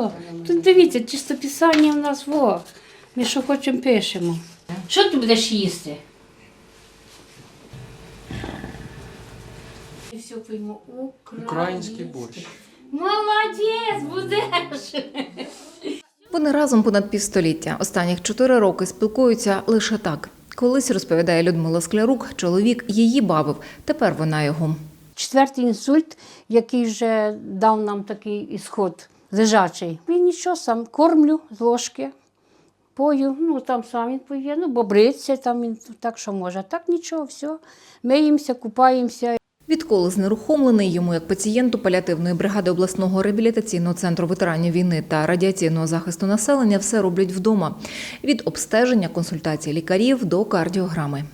Во. Тут дивіться, чистописання в нас во. Ми що хочемо пишемо. Що ти будеш їсти? І все пойму. Український борщ. Молодець, будеш. Вони разом понад півстоліття. Останніх чотири роки спілкуються лише так. Колись розповідає Людмила Склярук, чоловік її бавив. Тепер вона його. Четвертий інсульт, який вже дав нам такий ісход лежачий. Він нічого сам кормлю з ложки, пою, ну там сам він поє, ну бобриться, там він так, що може. Так нічого, все. Миємося, купаємося. Відколи знерухомлений йому як пацієнту паліативної бригади обласного реабілітаційного центру ветеранів війни та радіаційного захисту населення все роблять вдома. Від обстеження, консультацій лікарів до кардіограми.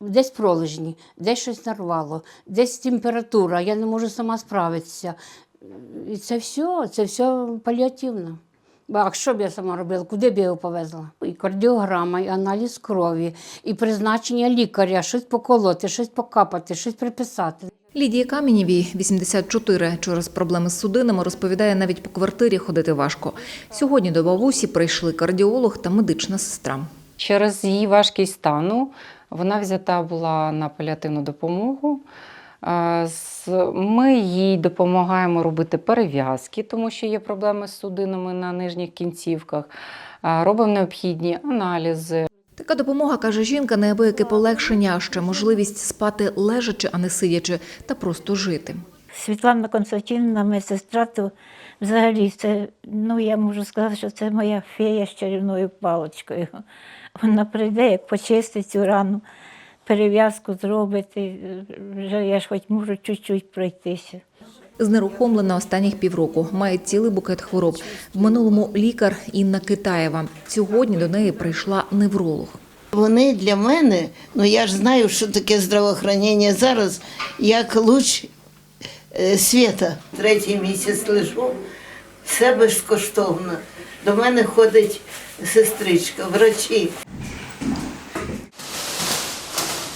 Десь пролежні, десь щось нарвало, десь температура, я не можу сама справитися. І це все, це все паліативно. А що б я сама робила? Куди б я його повезла? І кардіограма, і аналіз крові, і призначення лікаря, щось поколоти, щось покапати, щось приписати. Лідії Камінєвій, 84, через проблеми з судинами, розповідає, навіть по квартирі ходити важко. Сьогодні до бабусі прийшли кардіолог та медична сестра. Через її важкість стану вона взята була на паліативну допомогу. Ми їй допомагаємо робити перев'язки, тому що є проблеми з судинами на нижніх кінцівках. Робимо необхідні аналізи, Така допомога, каже жінка, неабияке полегшення, а ще можливість спати лежачи, а не сидячи, та просто жити. Світлана Константинівна, медсестра, то взагалі це, ну я можу сказати, що це моя фея з чарівною паличкою. Вона прийде, як почистить цю рану, перев'язку зробить, і вже я ж хоч можу чуть-чуть пройтися. Знерухомлена останніх півроку, має цілий букет хвороб. В минулому лікар Інна Китаєва. Сьогодні до неї прийшла невролог. Вони для мене, ну я ж знаю, що таке здравоохранення зараз, як луч е, світа. Третій місяць лежу, все безкоштовно. До мене ходить сестричка, врачі.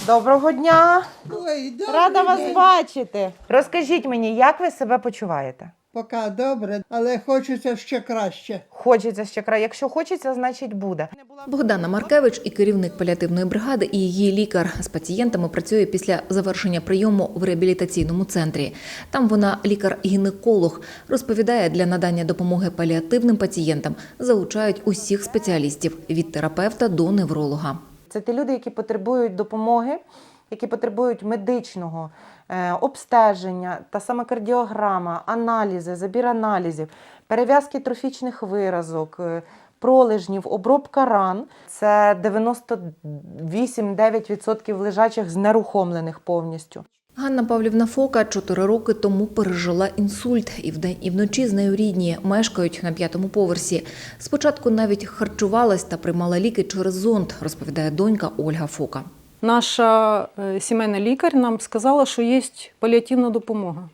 Доброго дня! Ой, добрий Рада вас день. бачити. Розкажіть мені, як ви себе почуваєте? Поки добре, але хочеться ще краще. Хочеться ще край. Якщо хочеться, значить буде. Богдана Маркевич і керівник паліативної бригади, і її лікар з пацієнтами працює після завершення прийому в реабілітаційному центрі. Там вона лікар-гінеколог розповідає, для надання допомоги паліативним пацієнтам залучають усіх спеціалістів від терапевта до невролога. Це ті люди, які потребують допомоги, які потребують медичного е, обстеження, та саме кардіограма, аналізи, забір аналізів, перев'язки трофічних виразок. е, Пролежнів, обробка ран це 98-9% лежачих знерухомлених повністю. Ганна Павлівна Фока чотири роки тому пережила інсульт, і вдень і вночі з нею рідні мешкають на п'ятому поверсі. Спочатку навіть харчувалась та приймала ліки через зонд, розповідає донька Ольга Фока. Наша е, сімейна лікар нам сказала, що є паліативна допомога.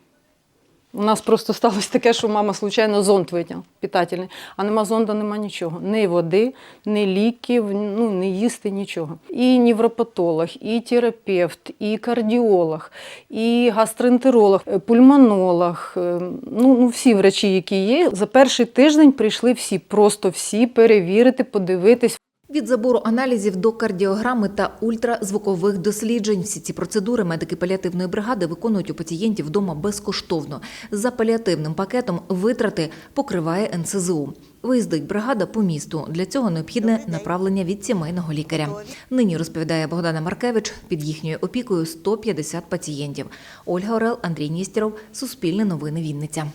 У нас просто сталося таке, що мама случайно зонд витягла питательний, а нема зонда, нема нічого. Ні води, ні ліків, ну, не їсти нічого. І невропатолог, і терапевт, і кардіолог, і гастроентеролог, е, пульмонолог. е, Ну, ну, всі врачі, які є. За перший тиждень прийшли всі, просто всі перевірити, подивитись. Від забору аналізів до кардіограми та ультразвукових досліджень всі ці процедури медики паліативної бригади виконують у пацієнтів вдома безкоштовно. За паліативним пакетом витрати покриває НСЗУ. Виїздить бригада по місту. Для цього необхідне направлення від сімейного лікаря. Нині розповідає Богдана Маркевич. Під їхньою опікою 150 пацієнтів. Ольга Орел, Андрій Ністеров, Суспільне новини Вінниця.